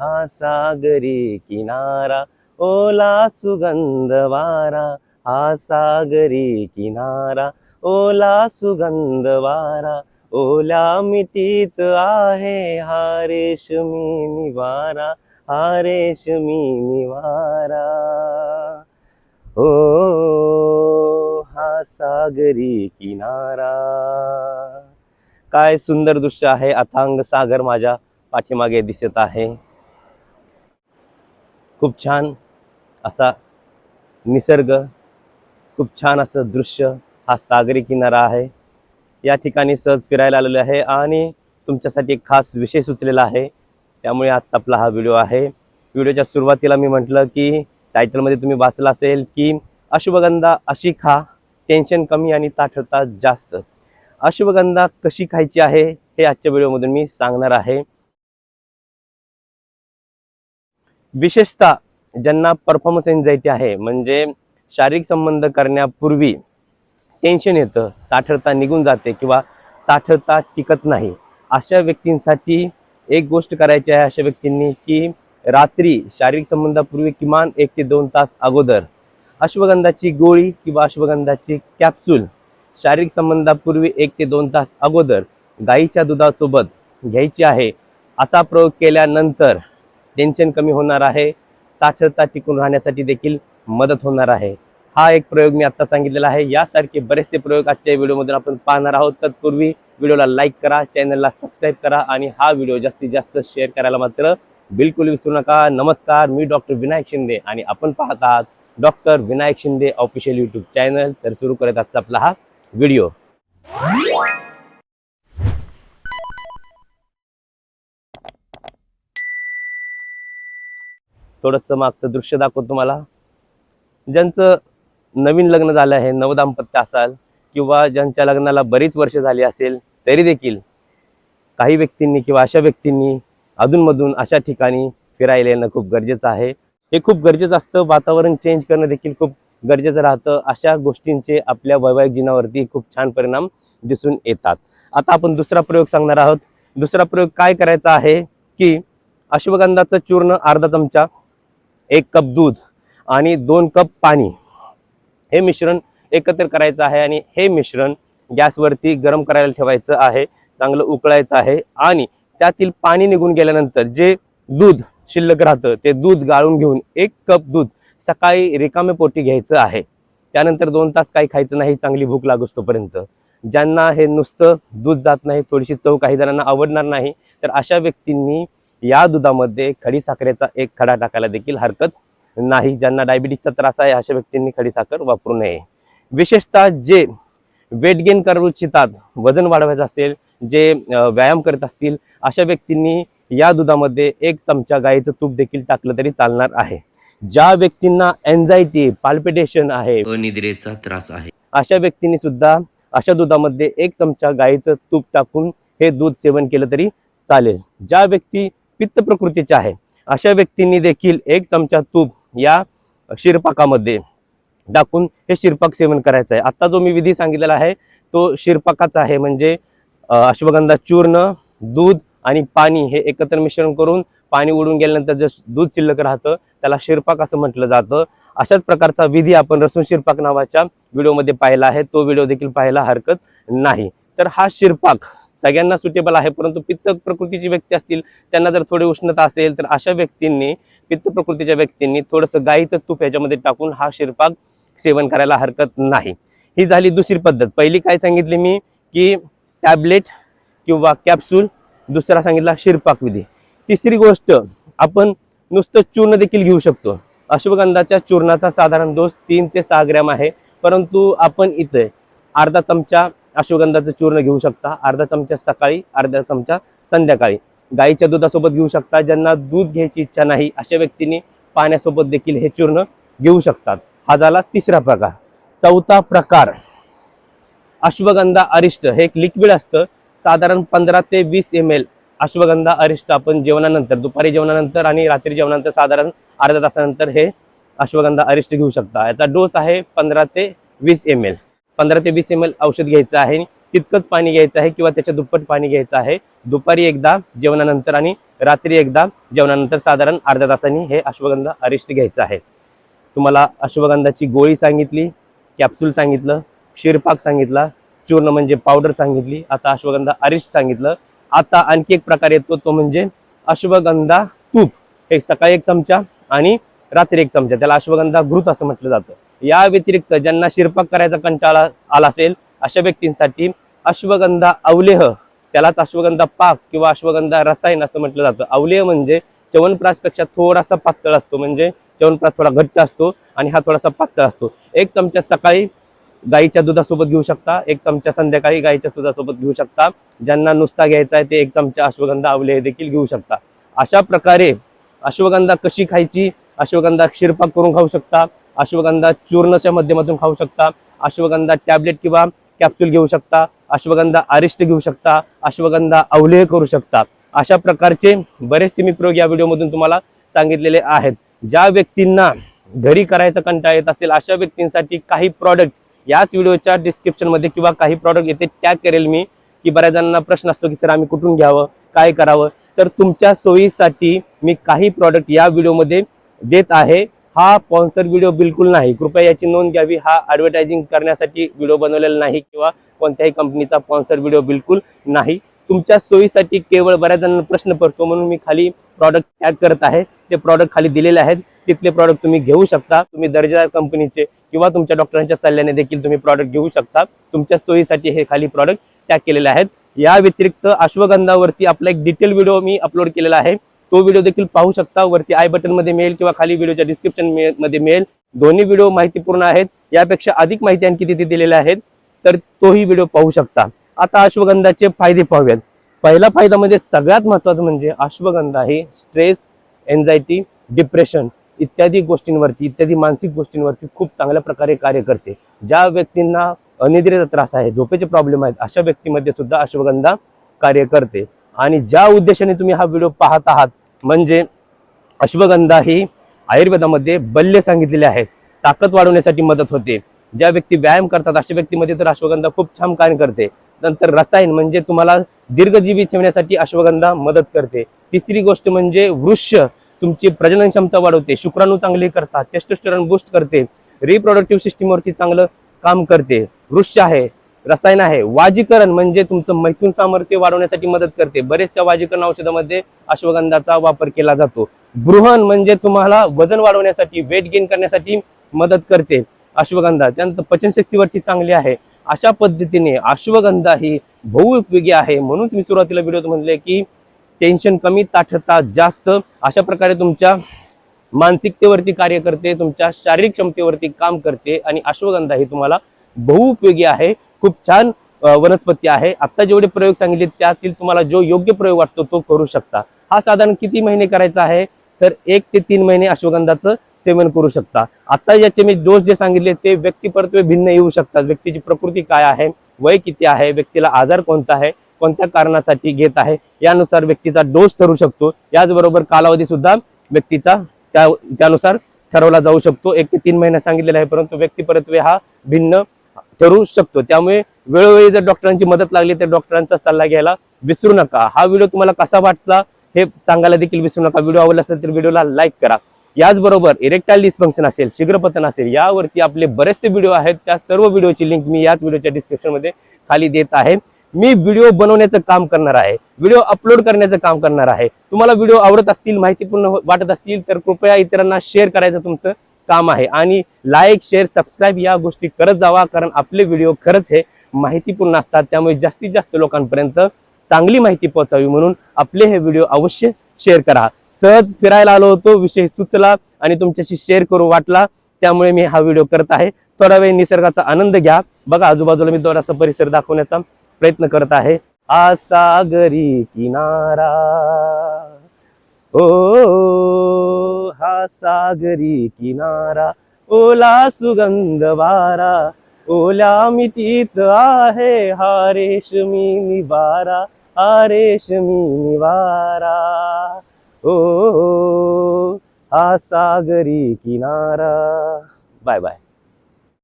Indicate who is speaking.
Speaker 1: हा सागरी किनारा ओला सुगंध वारा हा सागरी किनारा ओला सुगंध वारा ओल्या मिठीत आहे हा रेशमी निवारा, हा रेशमी निवारा. ओ हा सागरी किनारा. काय सुंदर दृश्य आहे, अथांग सागर माझ्या पाठीमागे दिसत आहे. खूप छान असा निसर्ग खूप छान असं दृश्य हा सागरी किनारा आहे. या ठिकाणी सहज फिरायला आलेलो आहे आणि तुमच्यासाठी एक खास विषय सुचलेला आहे. त्यामुळे आजचा आपला हा व्हिडिओ आहे. व्हिडिओच्या सुरुवातीला मी म्हटलं की टायटलमध्ये तुम्ही वाचलं असेल की अश्वगंधा अशी खा टेन्शन कमी आणि ताठरता जास्त. अश्वगंधा कशी खायची आहे हे आजच्या व्हिडिओमधून मी सांगणार आहे. विशेषतः ज्यांना परफॉर्मन्स एन्झायटी आहे म्हणजे शारीरिक संबंध करण्यापूर्वी टेन्शन येतं ताठरता निघून जाते किंवा ताठरता टिकत नाही. अशा व्यक्तींसाठी एक गोष्ट करायची आहे अशा व्यक्तींनी की रात्री शारीरिक संबंधापूर्वी किमान एक ते दोन तास अगोदर अश्वगंधाची गोळी किंवा अश्वगंधाची कॅप्सूल शारीरिक संबंधापूर्वी एक ते दोन तास अगोदर गाईच्या दुधासोबत घ्यायची आहे. असा प्रयोग केल्यानंतर टेन्शन कमी होणार आहे. साक्षरता टिकून राहण्यासाठी देखील मदत होणार आहे. हा एक प्रयोग मी आता सांगितलेला आहे. यासारखे बरेचसे प्रयोग आजच्या व्हिडिओमधून आपण पाहणार आहोत. तत्पूर्वी व्हिडिओला लाईक करा चॅनलला सबस्क्राईब करा आणि हा व्हिडिओ जास्तीत जास्त शेअर करायला मात्र बिलकुल विसरू नका. नमस्कार मी डॉक्टर विनायक शिंदे आणि आपण पाहत आहात doctor Vinayak Shinde official YouTube channel तर सुरू करत आजचा आपला हा व्हिडिओ. थोडंसं मागचं दृश्य दाखवतो तुम्हाला. ज्यांचं नवीन लग्न झालं आहे नवदाम्पत्य असाल किंवा ज्यांच्या लग्नाला बरीच वर्ष झाली असेल तरी देखील काही व्यक्तींनी किंवा अशा व्यक्तींनी अधूनमधून अशा ठिकाणी फिरायला येणं खूप गरजेचं आहे. हे खूप गरजेचं असतं. वातावरण चेंज करणं देखील खूप गरजेचं राहतं. अशा गोष्टींचे आपल्या वैवाहिक जीवनावरती खूप छान परिणाम दिसून येतात. आता आपण दुसरा प्रयोग सांगणार आहोत. दुसरा प्रयोग काय करायचा आहे की अश्वगंधाचं चूर्ण अर्धा चमचा एक कप दूध आणि दोन कप पाणी. हे मिश्रण एकत्र करायचं आहे आणि हे मिश्रण गॅसवरती गरम करायला ठेवायचं आहे चांगलं उकळायचं आहे आणि त्यातील पाणी निघून गेल्यानंतर जे दूध शिल्लक राहतं ते दूध गाळून घेऊन एक कप दूध सकाळी रिकामे पोटी घ्यायचं आहे. त्यानंतर दोन तास काही खायचं नाही चांगली भूक लागोस तोपर्यंत ज्यांना हे नुसतं दूध जात नाही थोडीशी चव काही जणांना आवडणार नाही तर अशा व्यक्तींनी या दुधामध्ये खडी साखरेचा एक खडा टाकायला देखील हरकत नाही. ज्यांना डायबिटीसचा त्रास आहे अशा व्यक्तींनी खडी साखर वापरू नये. विशेषतः जे वेट गेन करू इच्छितात वजन वाढवायचं असेल जे व्यायाम करत असतील अशा व्यक्तींनी या दुधामध्ये एक चमचा गाईचं तूप देखील टाकलं तरी चालणार आहे. ज्या व्यक्तींना एन्झायटी पाल्पिटेशन आहे
Speaker 2: अनिद्रेचा त्रास आहे.
Speaker 1: अशा व्यक्तींनी सुद्धा अशा दुधामध्ये एक चमचा गाईचं तूप टाकून हे दूध सेवन केलं तरी चालेल. ज्या व्यक्ती पित्त प्रकृतीचे आहे. अशा व्यक्तींनी देखील एक चमचा तूप या शिरपाकामध्ये टाकून हे शिरपाक सेवन करायचं आहे. आत्ता जो मी विधी सांगितलेला आहे तो शिरपाकाचा आहे. म्हणजे अश्वगंधा चूर्ण दूध आणि पाणी हे एकत्र मिश्रण करून पाणी उडून गेल्यानंतर जे दूध शिल्लक राहतं त्याला शिरपाक असं म्हटलं जातं. अशाच प्रकारचा विधी आपण रसून शिरपाक नावाच्या व्हिडिओमध्ये पाहिला आहे. तो व्हिडिओ देखील पाहायला हरकत नाही. तर हा शिरपाक सगळ्यांना सुटेबल आहे परंतु पित्त प्रकृतीची व्यक्ती असतील त्यांना जर थोडी उष्णता असेल तर अशा व्यक्तींनी पित्त प्रकृतीच्या व्यक्तींनी थोडंसं गाईचं तूप याच्यामध्ये टाकून हा शिरपाक सेवन करायला हरकत नाही. ही झाली दुसरी पद्धत. पहिली काय सांगितली मी? की टॅबलेट किंवा कॅप्सूल. दुसरा सांगितला शिरपाक विधी. तिसरी गोष्ट आपण नुसतं चूर्ण देखील घेऊ शकतो. अश्वगंधाच्या चूर्णाचा साधारण दोष तीन ते सहा ग्रॅम आहे परंतु आपण इथे अर्धा चमचा अश्वगंधाचं चूर्ण घेऊ शकता. अर्धा चमचा सकाळी अर्धा चमचा संध्याकाळी. गाईच्या दुधासोबत घेऊ शकता. ज्यांना दूध घ्यायची इच्छा नाही अशा व्यक्तींनी पाण्यासोबत देखील हे चूर्ण घेऊ शकतात. हा झाला तिसरा प्रकार. चौथा प्रकार. अश्वगंधा अरिष्ट हे एक लिक्विड असतं. साधारण पंधरा ते वीस एम एल अश्वगंधा अरिष्ट आपण जेवणानंतर दुपारी जेवणानंतर आणि रात्री जेवणानंतर साधारण अर्ध्या तासानंतर हे अश्वगंधा अरिष्ट घेऊ शकता. याचा डोस आहे पंधरा ते वीस एम एल पंधरा ते वीस एम एल औषध घ्यायचं आहे तितकंच पाणी घ्यायचं आहे किंवा त्याच्या दुप्पट पाणी घ्यायचं आहे. दुपारी एकदा जेवणानंतर आणि रात्री एकदा जेवणानंतर साधारण अर्ध्या तासांनी हे अश्वगंधा अरिष्ट घ्यायचं आहे. तुम्हाला अश्वगंधाची गोळी सांगितली कॅप्सूल सांगितलं क्षीरपाक सांगितला चूर्ण म्हणजे पावडर सांगितली आता अश्वगंधा अरिष्ट सांगितलं. आता आणखी एक प्रकार येतो तो म्हणजे अश्वगंधा तूप. एक सकाळी एक चमचा आणि रात्री एक चमचा. त्याला अश्वगंधा घृत असं म्हटलं जातं. या व्यतिरिक्त ज्यांना शिरपाक करायचा कंटाळा आला असेल अशा व्यक्तींसाठी अश्वगंधा अवलेह त्यालाच अश्वगंधा पाक किंवा अश्वगंधा रसायन असं म्हटलं जातं. अवलेह म्हणजे च्यवनप्राशपेक्षा थोडासा पातळ असतो म्हणजे च्यवनप्राश थोडा घट्ट असतो आणि हा थोडासा पातळ असतो. एक चमचा सकाळी गाईच्या दुधासोबत घेऊ शकता एक चमचा संध्याकाळी गाईच्या दुधासोबत घेऊ शकता. ज्यांना नुसता घ्यायचा आहे ते एक चमचा अश्वगंधा अवलेह देखील घेऊ शकता. अशा प्रकारे अश्वगंधा कशी खायची अश्वगंधा क्षीरपाक करून खाऊ शकता. अश्वगंधा चूर्णच्या माध्यमातून खाऊ शकता अश्वगंधा टॅबलेट किंवा कॅप्सूल घेऊ शकता अश्वगंधा आरिष्ट घेऊ शकता अश्वगंधा अवलेह करू शकता. अशा प्रकारचे बरेचसे मी प्रयोग या व्हिडिओमधून तुम्हाला सांगितलेले आहेत. ज्या व्यक्तींना घरी करायचा कंटाळा येत असेल अशा व्यक्तींसाठी काही प्रॉडक्ट याच व्हिडिओच्या डिस्क्रिप्शनमध्ये किंवा काही प्रॉडक्ट येथे टॅग करेल मी की बऱ्याच जणांना प्रश्न असतो की सर आम्ही कुठून घ्यावं? काय करावं? तर तुमच्या सोयीसाठी मी काही प्रॉडक्ट या व्हिडिओमध्ये देत आहे. हा स्पॉन्सर व्हिडिओ बिलकुल नाही. कृपया याची नोंद घ्यावी. हा ॲडव्हर्टायझिंग करण्यासाठी व्हिडिओ बनवलेला नाही किंवा कोणत्याही कंपनीचा स्पॉन्सर व्हिडिओ बिलकुल नाही. तुमच्या सोयीसाठी केवळ बऱ्याच जणांना प्रश्न पडतो. म्हणून मी खाली प्रॉडक्ट टॅग करत आहे. ते प्रॉडक्ट खाली दिलेले आहेत. तिथले प्रॉडक्ट तुम्ही घेऊ शकता. तुम्ही दर्जेदार कंपनीचे किंवा तुमच्या डॉक्टरांच्या सल्ल्याने देखील तुम्ही प्रॉडक्ट घेऊ शकता. तुमच्या सोयीसाठी हे खाली प्रॉडक्ट टॅग केलेले आहेत. या व्यतिरिक्त अश्वगंधावरती आपला एक डिटेल व्हिडिओ मी अपलोड केलेला आहे. तो व्हिडिओ देखील पाहू शकता. वरती आय बटनमध्ये मिळेल किंवा खाली व्हिडिओच्या डिस्क्रिप्शनमध्ये मिळेल. दोन्ही व्हिडिओ माहितीपूर्ण आहेत. यापेक्षा अधिक माहिती आणखी तिथे दिलेल्या आहेत. तर तोही व्हिडिओ पाहू शकता. आता अश्वगंधाचे फायदे पाहूयात. पहिला फायदा म्हणजे सगळ्यात महत्वाचं म्हणजे अश्वगंधा हे स्ट्रेस एन्झायटी डिप्रेशन इत्यादी गोष्टींवरती इत्यादी मानसिक गोष्टींवरती खूप चांगल्या प्रकारे कार्य करते. ज्या व्यक्तींना अनिद्रेचा त्रास आहे झोपेचे प्रॉब्लेम आहेत अशा व्यक्तीमध्ये सुद्धा अश्वगंधा कार्य करते. आणि ज्या उद्देशाने तुम्ही हा व्हिडिओ पाहत आहात म्हणजे अश्वगंधा ही आयुर्वेदामध्ये बल्य सांगितलेले आहेत ताकद वाढवण्यासाठी मदत होते. ज्या व्यक्ती व्यायाम करतात अशा व्यक्तीमध्ये तर अश्वगंधा खूप छान कार्य करते. नंतर रसायन म्हणजे तुम्हाला दीर्घजीवी ठेवण्यासाठी अश्वगंधा मदत करते. तिसरी गोष्ट म्हणजे वृक्ष. तुमची प्रजनन क्षमता वाढवते. शुक्राणू चांगले करतात. टेस्टोस्टेरॉन बूस्ट करते. रिप्रोडक्टिव्ह सिस्टीमवरती चांगलं काम करते. वृक्ष आहे. रसायन आहे. वाजीकरण म्हणजे तुमचं मैथून सामर्थ्य वाढवण्यासाठी मदत करते. बरेचशा वाजीकरण औषधामध्ये अश्वगंधाचा वापर केला जातो. बृहन म्हणजे तुम्हाला वजन वाढवण्यासाठी वेट गेन करण्यासाठी मदत करते. अश्वगंधा त्यानंतर पचनशक्तीवरती चांगली आहे. अशा पद्धतीने अश्वगंधा ही बहुउपयोगी आहे. म्हणून मी सुरुवातीला व्हिडिओत म्हणले की टेन्शन कमी ताठता जास्त अशा प्रकारे तुमच्या मानसिकतेवरती कार्य करते तुमच्या शारीरिक क्षमतेवरती काम करते आणि अश्वगंधा ही तुम्हाला बहुउपयोगी आहे. खूप छान वनस्पती आहे. आता जेवढे प्रयोग सांगितले त्यातील तुम्हाला जो योग्य प्रयोग वाटतो तो करू शकता. हा साधारण किती महिने करायचा आहे? तर एक ते तीन महिने अश्वगंधाचं सेवन करू शकता. आता याचे मी डोस जे सांगितले ते व्यक्तिपरत्वे भिन्न येऊ शकतात. व्यक्तीची प्रकृती काय आहे? वय किती आहे? व्यक्तीला आजार कोणता आहे? कोणत्या कारणासाठी घेत आहे? यानुसार व्यक्तीचा डोस ठरू शकतो. याचबरोबर कालावधी सुद्धा व्यक्तीचा त्या त्यानुसार ठरवला जाऊ शकतो. एक ते तीन महिने सांगितलेला आहे परंतु व्यक्तिपरत्वे हा भिन्न ठरू शकतो. त्यामुळे वेळोवेळी जर डॉक्टरांची मदत लागली तर डॉक्टरांचा सल्ला घ्यायला विसरू नका. हा व्हिडिओ तुम्हाला कसा वाटला हे सांगायला देखील विसरू नका. व्हिडिओ आवडला असेल तर व्हिडिओला लाईक करा. याचबरोबर इरेक्टाईल डिस्फंक्शन असेल शीघ्रपतन असेल यावरती आपले बरेचसे व्हिडिओ आहेत. त्या सर्व व्हिडिओची लिंक मी याच व्हिडिओच्या डिस्क्रिप्शनमध्ये खाली देत आहे. मी व्हिडिओ बनवण्याचं काम करणार आहे. व्हिडिओ अपलोड करण्याचं काम करणार आहे. तुम्हाला व्हिडिओ आवडत असतील माहितीपूर्ण वाटत असतील तर कृपया इतरांना शेअर करायचं तुमचं. काम आहे. आणि लाईक शेअर सबस्क्राईब या गोष्टी करत जावा कारण आपले व्हिडिओ खरंच हे माहितीपूर्ण असतात. त्यामुळे जास्तीत जास्त लोकांपर्यंत चांगली माहिती पोहोचावी म्हणून आपले हे व्हिडिओ अवश्य शेअर करा. सहज फिरायला आलो होतो विषय सुचला आणि तुमच्याशी शेअर करू वाटला त्यामुळे मी हा व्हिडिओ करत आहे. थोडा वेळ निसर्गाचा आनंद घ्या. बघा आजूबाजूला मी थोडासा परिसर दाखवण्याचा प्रयत्न करत आहे. आ सागरी किनारा. ओ हा सागरी किनारा, ओला सुगंध वारा ओल्या मिठीत आहे हा रेशमी निवारा, हा रेशमी निवारा. ओ, हा सागरी किनारा. Bye bye.